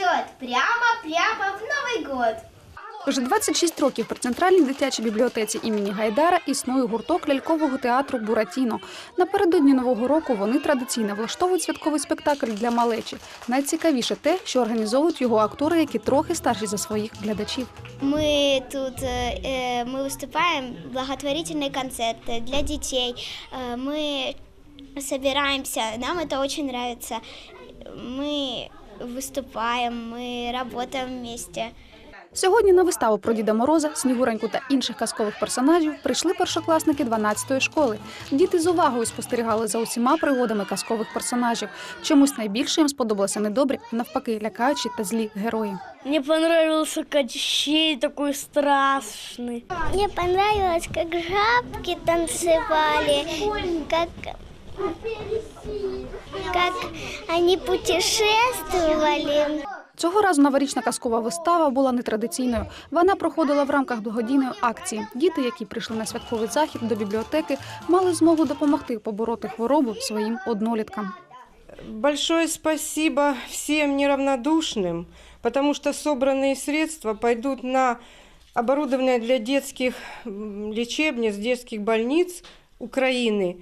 идет прямо-прямо в Новый год. Вже 26 років при центральній дитячій бібліотеці імені Гайдара існує гурток лялькового театру Буратіно. Напередодні нового року вони традиційно влаштовують святковий спектакль для малечі. Найцікавіше те, що організовують його актори, які трохи старші за своїх глядачів. Мы тут э, э, мы выступаем благотворительные концерты для детей. Э, мы собираемся, нам это очень нравится. Мы выступаем, мы работаем вместе. Сьогодні на виставу про Діда Мороза, Снігуреньку та інших казкових персонажів прийшли першокласники 12-ї школи. Діти з увагою спостерігали за усіма пригодами казкових персонажів. Чомусь найбільше їм сподобалися недобрі, а навпаки, лякаючі та злі герої. Мне понравился Кощей такой страшный. Мне понравилось, как жабки танцевали, как, как они путешествовали. Цього разу новорічна казкова вистава була нетрадиційною. Вона проходила в рамках благодійної акції. Діти, які прийшли на святковий захід до бібліотеки, мали змогу допомогти побороти хворобу своїм одноліткам. Большое спасибо всем неравнодушным, потому что собранные средства пойдут на оборудование для детских м, лечебниц, детских больниц Украины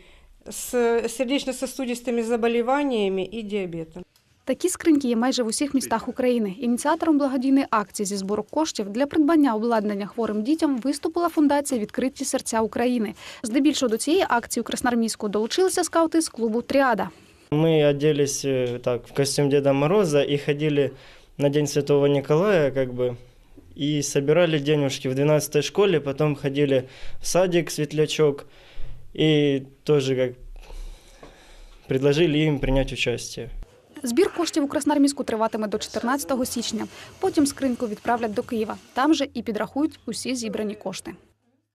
с сердечно-сосудистыми заболеваниями и диабетом. Такі скриньки є майже в усіх містах України. Ініціатором благодійної акції зі збору коштів для придбання обладнання хворим дітям виступила фундація Відкриті серця України. Здебільшого до цієї акції у Красноармійську долучилися скаути з клубу Тріада. Мы оделись э, так в костюм Деда Мороза и ходили на День Святого Николая, как бы, и собирали денежки в 12 школе, потом ходили в садик Светлячок и тоже как предложили им принять участие. Збір коштів у Красноармійську триватиме до 14 січня. Потім скриньку відправлять до Києва. Там же і підрахують усі зібрані кошти.